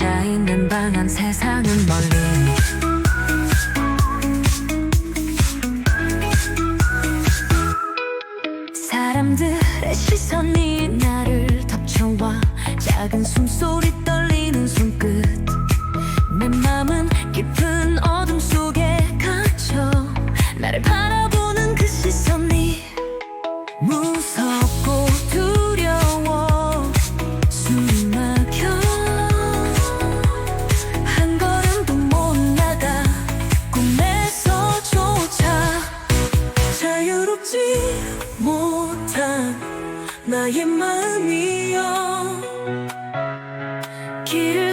혼자 있는 방 안 세상은 멀리. 사람들의 시선이 나를 덮쳐와 작은 숨소리 떨리는 손끝. 내 맘은 깊은 어둠 속에 갇혀 나를 바라보는 그 시선이 무섭고 나의 마음이여. 길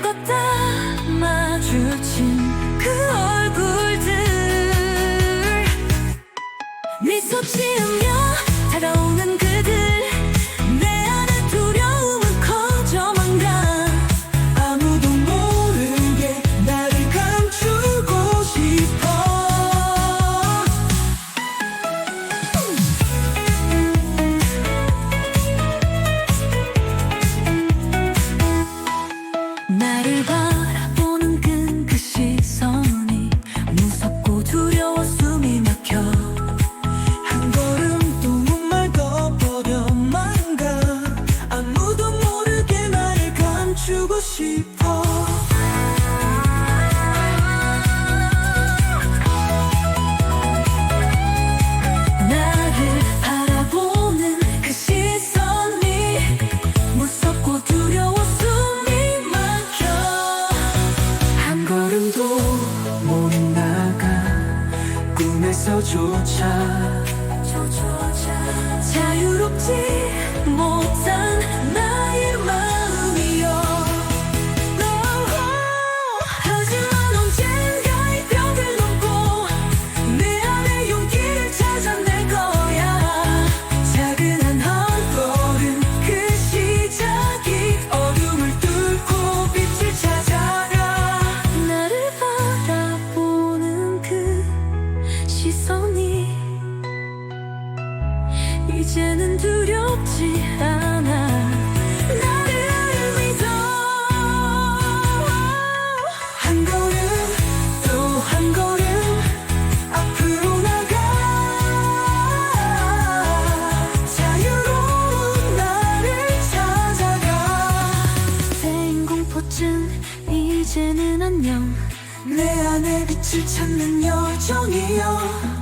감추고 싶어. 나를 바라보는 그 시선이 무섭고 두려워 숨이 막혀. 한 걸음도 못 나가 꿈에서조차. 자유롭지 이제는 두렵지 않아. 나를 믿어. 한 걸음 또 한 걸음 앞으로 나가. 자유로운 나를 찾아가. 쌓인 공포증 이제는 안녕. 내 안에 빛을 찾는 여정이여